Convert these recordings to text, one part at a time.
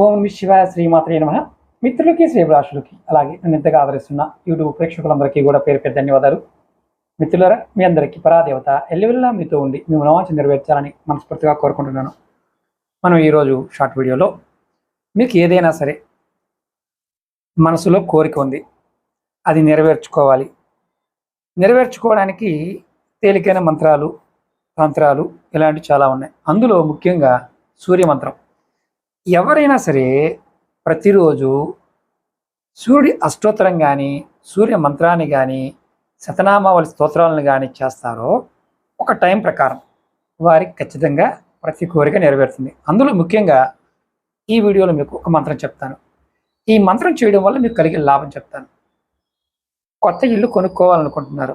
ఓం నమ శివాయ శ్రీమాత్రే నమ. మిత్రులకి శ్రీభిలాషులకి అలాగే నన్ను ఇంతగా ఆదరిస్తున్న యూట్యూబ్ ప్రేక్షకులందరికీ కూడా పేరు పేరు ధన్యవాదాలు. మిత్రులరా మీ అందరికీ పరాదేవత ఎల్లివెల్లా మీతో ఉండి మేము నవాచి నెరవేర్చాలని మనస్ఫూర్తిగా కోరుకుంటున్నాను. మనం ఈరోజు షార్ట్ వీడియోలో మీకు ఏదైనా సరే మనసులో కోరిక ఉంది. అది నెరవేర్చుకోవాలి. నెరవేర్చుకోవడానికి తేలికైన మంత్రాలు తంత్రాలు ఇలాంటివి చాలా ఉన్నాయి. అందులో ముఖ్యంగా సూర్య మంత్రం ఎవరైనా సరే ప్రతిరోజు సూర్యుడి అష్టోత్తరం కానీ సూర్య మంత్రాన్ని కానీ శతనామావళి స్తోత్రాలను కానీ చేస్తారో ఒక టైం ప్రకారం వారికి ఖచ్చితంగా ప్రతి కోరిక నెరవేరుతుంది. అందులో ముఖ్యంగా ఈ వీడియోలో మీకు ఒక మంత్రం చెప్తాను. ఈ మంత్రం చేయడం వల్ల మీకు కలిగే లాభం చెప్తాను. కొత్త ఇల్లు కొనుక్కోవాలనుకుంటున్నారు.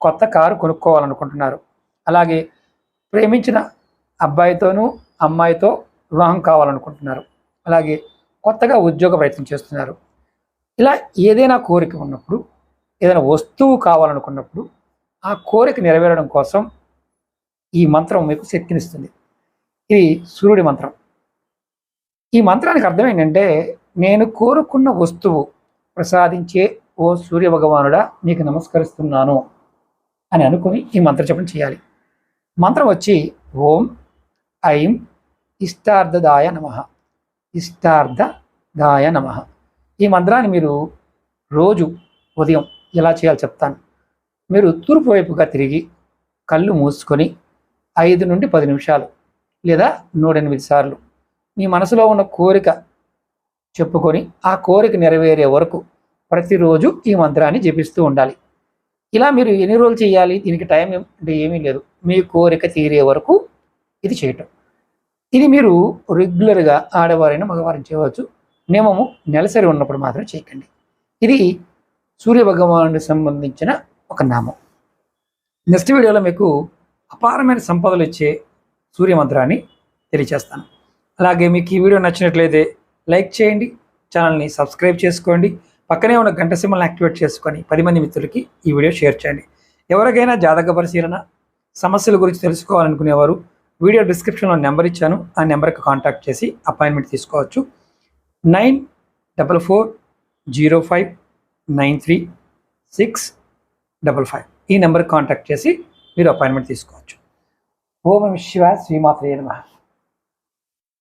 కొత్త కారు కొనుక్కోవాలనుకుంటున్నారు. అలాగే ప్రేమించిన అబ్బాయితోనూ అమ్మాయితో వివాహం కావాలనుకుంటున్నారు. అలాగే కొత్తగా ఉద్యోగ ప్రయత్నం చేస్తున్నారు. ఇలా ఏదైనా కోరిక ఉన్నప్పుడు ఏదైనా వస్తువు కావాలనుకున్నప్పుడు ఆ కోరిక నెరవేరడం కోసం ఈ మంత్రం మీకు శక్తినిస్తుంది. ఇది సూర్యుడి మంత్రం. ఈ మంత్రానికి అర్థం ఏంటంటే నేను కోరుకున్న వస్తువు ప్రసాదించే ఓ సూర్య భగవానుడా నీకు నమస్కరిస్తున్నాను అని అనుకుని ఈ మంత్ర చెప్పడం చేయాలి. మంత్రం వచ్చి ఓం ఐం ఇష్టార్థదాయ నమ. ఇష్టార్థదాయ నమ. ఈ మంత్రాన్ని మీరు రోజు ఉదయం ఎలా చేయాలో చెప్తాను. మీరు తూర్పు వైపుగా తిరిగి కళ్ళు మూసుకొని ఐదు నుండి పది నిమిషాలు లేదా నూటెనిమిది సార్లు మీ మనసులో ఉన్న కోరిక చెప్పుకొని ఆ కోరిక నెరవేరే వరకు ప్రతిరోజు ఈ మంత్రాన్ని జపిస్తూ ఉండాలి. ఇలా మీరు ఎన్ని రోజులు చేయాలి? దీనికి టైం అంటే ఏమీ లేదు. మీ కోరిక తీరే వరకు ఇది చేయటం. ఇది మీరు రెగ్యులర్గా ఆడవారైనా మగవారిని చేయవచ్చు. నియమము నెలసరి ఉన్నప్పుడు మాత్రం చేయకండి. ఇది సూర్య భగవానుడికి సంబంధించిన ఒక నామం. నెక్స్ట్ వీడియోలో మీకు అపారమైన సంపదలు ఇచ్చే సూర్య మంత్రాన్ని తెలియచేస్తాను. అలాగే మీకు ఈ వీడియో నచ్చినట్లయితే లైక్ చేయండి ఛానల్ని సబ్స్క్రైబ్ చేసుకోండి పక్కనే ఉన్న గంట సింహల్ని యాక్టివేట్ చేసుకొని పది మంది మిత్రులకి ఈ వీడియో షేర్ చేయండి. ఎవరికైనా జాతక పరిశీలన సమస్యల గురించి తెలుసుకోవాలనుకునేవారు వీడియో డిస్క్రిప్షన్లో నెంబర్ ఇచ్చాను. ఆ నెంబర్కి కాంటాక్ట్ చేసి అపాయింట్మెంట్ తీసుకోవచ్చు. Nine double four zero five nine three six double five. ఈ నెంబర్కి కాంటాక్ట్ చేసి మీరు అపాయింట్మెంట్ తీసుకోవచ్చు. ఓం శివ శ్రీమాత్రి శ్రీమాత్రే